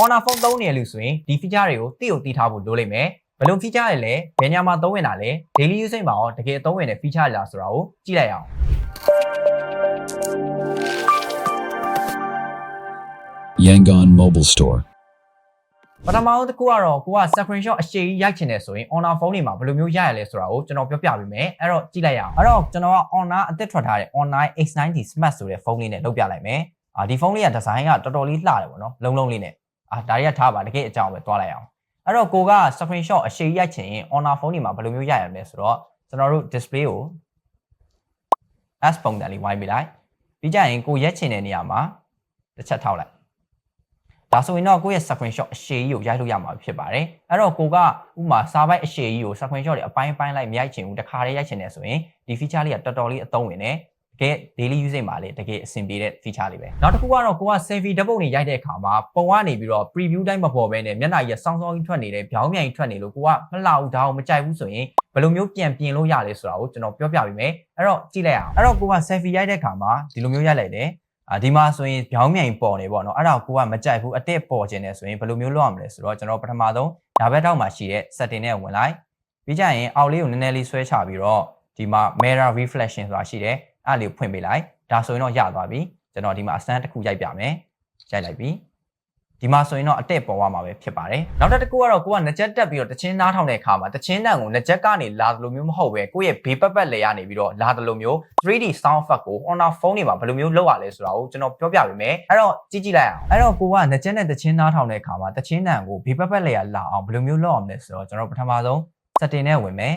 Honor phone သုံးနေရလို့ဆိုရင်ဒီ feature တွေကိုသိအောင်သိထားဖို့လိုလိမ့်မယ်ဘယ်လို feature တွေလဲဘယ်ညမှာသုံးဝင်တာလဲ daily usage မှာရောတကယ်သုံးဝင်တဲ့ feature တွေလားဆိုတာကိုကြည့်လိုက်အောင် Yangon Mobile Store. ပထမဆုံးတစ်ခုကတော့ကိုက screenshot အရှိကြီးရိုက်ချင်တယ်ဆိုရင် Honor phone တွေမှာဘယ်လိုမျိုးရရလဲဆိုတာကိုကျွန်တော်ပြောပြပေးမယ်အဲ့တော့ကြည့်လိုက်ရအောင်အဲ့တော့ကျွန်တော်က Honor အသစ်ထွက်ထားတဲ့ Honor X90 Smart ဆိုတဲ့ဖုန်းလေးနဲ့လုပ်ပြလိုက်မယ်အာဒီဖုန်းလေးကဒီဇိုင်းကတော်တော်လေးလှတယ်ပေါ့နော်လုံးလုံးလေးနဲ့ အာဒါတွေကထားပါတကယ်အကြောင်းပဲတွားလိုက်အောင်အဲ့တော့ကိုက screenshot အရှိကြီးရိုက်ချင်ရင် Honor phone တွေမှာဘယ်လိုမျိုးရရမလဲဆိုတော့ကျွန်တော်တို့ display ကို S ပုံစံလေးဝိုင်းပေးလိုက်ပြီးကြရင်ကိုရက်ချင်တဲ့နေရာမှာတစ်ချက်ထောက်လိုက်ဒါဆိုရင်တော့ကိုယ့်ရဲ့ screenshot အရှည်ကြီးကိုရိုက်လို့ရမှာဖြစ်ပါတယ်အဲ့တော့ကိုကဥမာစာပိုက်အရှည်ကြီးကို screenshot တွေအပိုင်းပိုင်းလိုက်မရိုက်ချင်ဘူးတစ်ခါတည်းရိုက်ချင်တယ်ဆိုရင်ဒီ feature လေးကတော်တော်လေးအသုံးဝင်တယ် တကယ် daily usage မှာလေတကယ်အဆင်ပြေတဲ့ feature လေးပဲနောက်တစ်ခုကတော့ကိုက selfie ဓာတ်ပုံတွေရိုက်တဲ့အခါမှာပုံကနေပြီးတော့ preview တိုင်းမပေါ်ဘဲနဲ့မျက်နှာကြီးစောင်းစောင်းကြီးထွက်နေတယ်ဗျောင်းမြိုင်ထွက်နေလို့ကိုကမလှဘူးဒါအောင်မကြိုက်ဘူးဆိုရင်ဘယ်လိုမျိုးပြန်ပြင်လို့ရလဲဆိုတာကိုကျွန်တော်ပြောပြပေးမယ်အဲ့တော့ကြည့်လိုက်အောင်အဲ့တော့ကိုက selfie ရိုက်တဲ့အခါမှာဒီလိုမျိုးရိုက်လိုက်တယ်အာဒီမှာဆိုရင်ဗျောင်းမြိုင်ပေါ်နေပေါ့နော်အဲ့ဒါကိုကမကြိုက်ဘူးအတက်ပေါ်ခြင်းနေဆိုရင်ဘယ်လိုမျိုးလုပ်ရမလဲဆိုတော့ကျွန်တော်ပထမဆုံးဒါဘက်ထောက်မှာရှိတဲ့ setting နဲ့ဝင်လိုက်ပြီးကြရင်အောက်လေးကိုနည်းနည်းလေးဆွဲချပြီးတော့ဒီမှာ mirror reflection ဆိုတာရှိတယ် အဲ့လေးကိုဖွင့်ပေးလိုက်ဒါဆိုရင်တော့ရသွားပြီကျွန်တော်ဒီမှာအစမ်းတစ်ခုရိုက်ပြမယ်ရိုက်လိုက်ပြီဒီမှာဆိုရင်တော့အတက်ပေါ်သွားမှာပဲဖြစ်ပါတယ်နောက်တစ်ခုကတော့ကိုကငကြက်တက်ပြီးတော့တချင်းနားထောင်တဲ့အခါမှာတချင်းတန်ကိုငကြက်ကနေလာတယ်လို့မျိုးမဟုတ်ပဲကိုယ့်ရဲ့ဘေးပတ်ပတ်လေကနေပြီးတော့လာတယ်လို့မျိုး 3D sound effect ကို Honor phone တွေမှာဘယ်လိုမျိုးလုပ်ရလဲဆိုတာကိုကျွန်တော်ပြောပြပေးမယ်အဲ့တော့ကြည့်ကြည့်လိုက်အောင်အဲ့တော့ကိုကငကြက်နဲ့တချင်းနားထောင်တဲ့အခါမှာတချင်းတန်ကိုဘေးပတ်ပတ်လေကလာအောင်ဘယ်လိုမျိုးလုပ်အောင်လဲဆိုတော့ကျွန်တော်ပထမဆုံး setting နဲ့ဝင်မယ်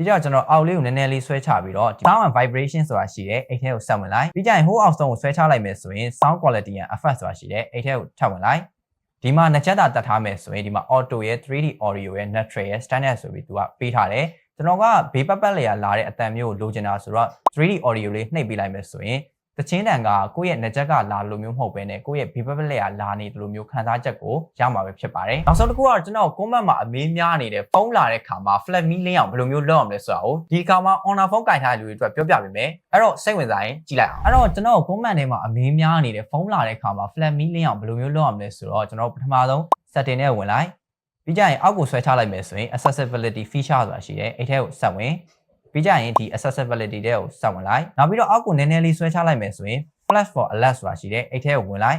ပြီးကြတော့ကျွန်တော်အောက်လေးကိုနည်းနည်းလေးဆွဲချပြီးတော့ sound and vibration ဆိုတာရှိတယ်အဲ့ထဲကိုဆက်ဝင်လိုက်ပြီးကြရင် whole အောက်ဆုံးကိုဆွဲချလိုက်မယ်ဆိုရင် sound quality and effect ဆိုတာရှိတယ်အဲ့ထဲကိုထပ်ဝင်လိုက်ဒီမှာနှစ်ချက်တာတက်ထားမယ်ဆိုရင်ဒီမှာ auto ရဲ့ 3D audio ရဲ့ natural ရဲ့ standard ဆိုပြီးသူကပေးထားတယ်ကျွန်တော်ကဘေးပတ်ပတ်လေရလာတဲ့အတန်မျိုးကိုလိုချင်တာဆိုတော့ 3D audio လေးနှိပ်ပေးလိုက်မယ်ဆိုရင် တချင်းတန်ကကိုယ့်ရဲ့နှစ်ချက်ကလာလို့မျိုးမဟုတ်ဘဲနဲ့ကိုယ့်ရဲ့ဘေးပတ်ပတ်လေရလာနေတယ်လို့မျိုးခံစားချက်ကိုရမှာပဲဖြစ်ပါတယ်နောက်ဆုံးတစ်ခုကတော့ကျွန်တော် comment မှာအမေးများနေတဲ့ဖုန်းလာတဲ့ခါမှာ flat me လင်းအောင်ဘယ်လိုမျိုးလုပ်အောင်လဲဆိုတာကိုဒီခါမှာ honor phone ကင်ထားတဲ့လူတွေအတွက်ပြောပြပေးမယ်အဲ့တော့စိတ်ဝင်စားရင်ကြည့်လိုက်အောင်အဲ့တော့ကျွန်တော် comment ထဲမှာအမေးများနေတဲ့ဖုန်းလာတဲ့ခါမှာ flat me လင်းအောင်ဘယ်လိုမျိုးလုပ်အောင်လဲဆိုတော့ကျွန်တော်ပထမဆုံး setting နဲ့ဝင်လိုက်ပြီးကြရင်အောက်ကိုဆွဲချလိုက်မယ်ဆိုရင် accessibility feature ဆိုတာရှိတယ်အဲ့ထဲကိုဆက်ဝင် ပြီးကြရင်ဒီ accessibility တဲ့ကိုဆက်ဝင်လိုက်နောက်ပြီးတော့အောက်ကိုနည်းနည်းလေးဆွဲချလိုက်မယ်ဆိုရင် flash for alert ဆိုတာရှိတယ်အဲ့ထဲကိုဝင်လိုက်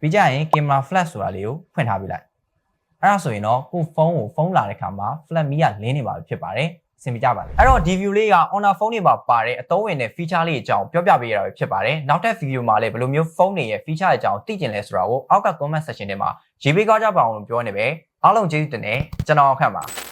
ပြီးကြရင် camera flash ဆိုတာလေးကိုဖွင့်ထားပေးလိုက်အဲ့ဒါဆိုရင်တော့ကိုဖုန်းကိုဖုန်းလာတဲ့ခါမှာ flat me ကလင်းနေပါပြီဖြစ်ပါတယ်အဆင်ပြေကြပါလေအဲ့တော့ဒီ view လေးက honor phone တွေမှာပါတဲ့အသုံးဝင်တဲ့ feature လေးအကြောင်းပြောပြပေးရတာပဲဖြစ်ပါတယ်နောက်ထပ် video မှာလည်းဘယ်လိုမျိုးဖုန်းတွေရဲ့ feature အကြောင်းသိကျင်လဲဆိုတာကိုအောက်က comment section ထဲမှာရေးပေးကြပါအောင်လို့ပြောနေပဲအားလုံးကျေးဇူးတင်တယ်ကျွန်တော်အခန့်ပါ